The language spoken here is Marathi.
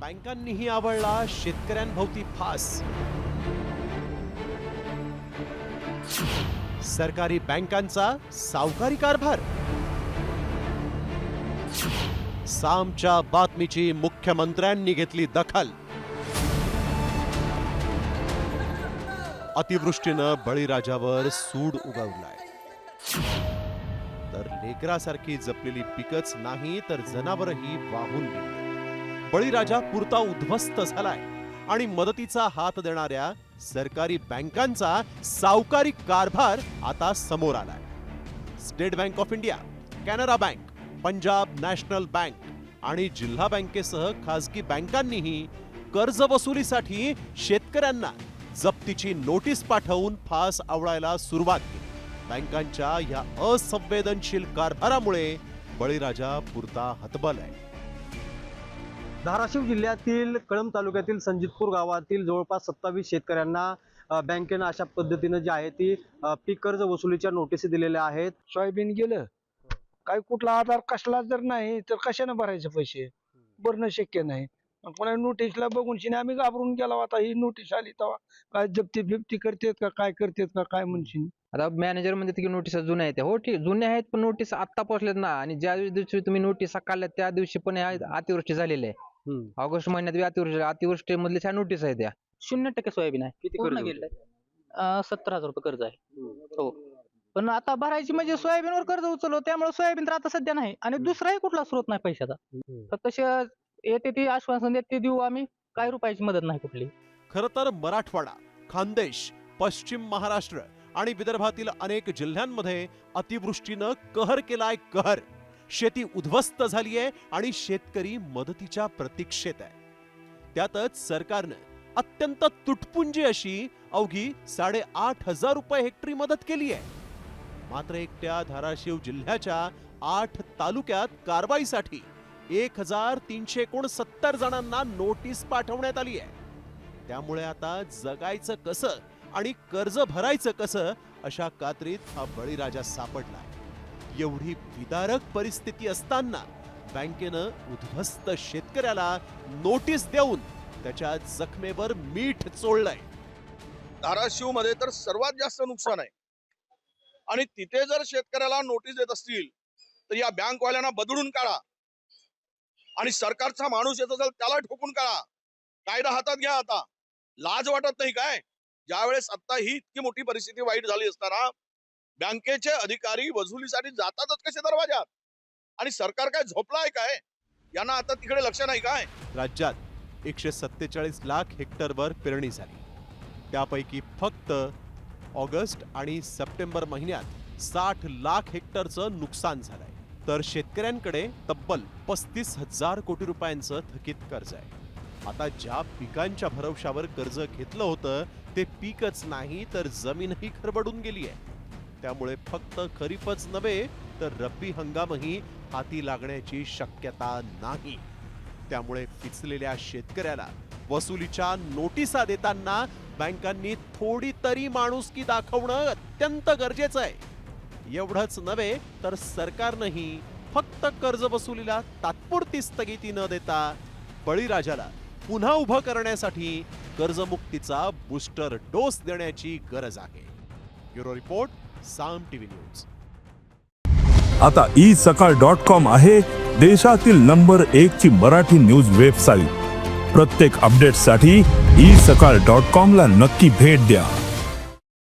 बँकांनीही आवडला शेतकऱ्यांभोवती फास. सरकारी बँकांचा सावकारी कारभार. सामच्या बातमीची मुख्यमंत्र्यांनी घेतली दखल. अतिवृष्टीनं बळीराजावर सूड उगवलाय. तर लेकरासारखी जपलेली पिकच नाही तर जनावरही वाहून गेली. बळीराजा पुरता उद्ध्वस्त झालाय. आणि मदतीचा हात देणाऱ्या सरकारी बँकांचा सावकारी कारभार आता समोर आलाय. State Bank of India Canara Bank Punjab National Bank आणि जिल्हा बँकेसह खासगी बँकांनीही कर्ज वसुलीसाठी शेतकऱ्यांना जप्तीची नोटीस पाठवून फास आवडायला सुरुवात केली. बँकांच्या या असंवेदनशील कारभारामुळे बळीराजा पुरता हतबल आहे. धाराशिव जिल्ह्यातील कळंब तालुक्यातील संजितपूर गावातील जवळपास सत्तावीस शेतकऱ्यांना बँकेनं अशा पद्धतीनं जे आहे ती पीक कर्ज वसुलीच्या नोटीसी दिलेल्या आहेत. सोयाबीन गेलं. काय कुठला आधार कसला जर नाही तर कशाने भरायचे पैसे? भरणं शक्य नाही. कोणा नोटीसला बघून शिने आम्ही घाबरून गेला आता ही नोटीस आली तेव्हा. काय जप्ती बिप्ती करतेत का काय करतेत का काय म्हणशील आता मॅनेजर म्हणते की नोटीस जुन्या आहेत हो ठीक. जुन्या आहेत पण नोटीस आत्ता पोहोचल्यात ना. आणि ज्या दिवशी तुम्ही नोटीस काढल्या त्या दिवशी पण अतिवृष्टी झालेली आहे. ऑगस्ट महिन्यात बी अतिवृष्टी अतिवृष्टी मधल्या ह्या नोटीस आहेत त्या. शून्य टक्के सोयाबीन आहे. किती पूर्ण कर्ज गेलंय सत्तर हजार रुपये कर्ज आहे. हो. पण आता भरायची म्हणजे सोयाबीनवर कर्ज उचललो त्यामुळे सोयाबीन तर आता सध्या नाही. आणि दुसराही कुठला स्रोत नाही पैशाचा. फक्त श- येते ती आश्वासन देत ते देऊ आम्ही. काही रुपयाची मदत नाही कुठली. खर तर मराठवाडा खानदेश पश्चिम महाराष्ट्र आणि विदर्भातील अनेक जिल्ह्यांमध्ये अतिवृष्टीनं कहर केलाय कहर. शेती उद्ध्वस्त झालीय आणि शेतकरी मदतीच्या प्रतीक्षेत आहे. त्यातच सरकारनं अत्यंत तुटपुंजी अशी अवघी साडेआठ हजार रुपये हेक्टरी मदत केली आहे. मात्र एकट्या धाराशिव जिल्ह्याच्या आठ तालुक्यात कारवाईसाठी एक हजार तीनशे एकोणसत्तर जणांना नोटीस पाठवण्यात आली आहे. त्यामुळे आता जगायचं कसं आणि कर्ज भरायचं कसं अशा कात्रीत हा बळीराजा सापडलाय एवढी विदारक परिस्थिती असताना बँकेनं उद्ध्वस्त शेतकऱ्याला नोटीस देऊन त्याच्या जखमेवर मीठ चोळलंय. धाराशिवमध्ये तर सर्वात जास्त नुकसान आहे. आणि तिथे जर शेतकऱ्याला नोटीस देत असतील तर या बँकवाल्यांना बदलून काढा. आणि सरकारचा माणूस येत असेल त्याला ठोकून काढा. कायदा हातात घ्या आता. लाज वाटत नाही काय? ज्यावेळेस आता ही इतकी मोठी परिस्थिती वाईट झाली असताना बँकेचे अधिकारी वसुलीसाठी जातातच कसे दरवाजात आणि सरकार काय झोपला आहे काय? यांना आता तिकडे लक्ष नाही काय? राज्यात एकशे सत्तेचाळीस लाख हेक्टरवर पेरणी झाली. त्यापैकी फक्त ऑगस्ट आणि सप्टेंबर महिन्यात साठ लाख हेक्टरचं नुकसान झालंय. तर शेतकऱ्यांकडे तब्बल पस्तीस हजार कोटी रुपयांचं थकीत कर्ज आहे. आता ज्या पिकांच्या भरवशावर कर्ज घेतलं होतं ते पीकच नाही तर जमीनही खरबडून गेली आहे त्यामुळे फक्त खरीपच नव्हे तर रब्बी हंगामही हाती लागण्याची शक्यता नाही. त्यामुळे पिचलेल्या शेतकऱ्याला वसुलीच्या नोटिसा देताना बँकांनी थोडी तरी माणुसकी दाखवणं अत्यंत गरजेचं आहे. एवढंच नव्हे तर सरकारनंही फक्त कर्ज वसुलीला तात्पुरती स्थगिती न देता बळीराजाला पुन्हा उभं करण्यासाठी कर्जमुक्तीचा बूस्टर डोस देण्याची गरज आहे. Bureau report Saam TV news. आता ई सकाळ डॉट कॉम आहे देशातील नंबर एक ची मराठी न्यूज वेबसाईट. प्रत्येक अपडेटसाठी ई सकाळ डॉट कॉम ला नक्की भेट द्या.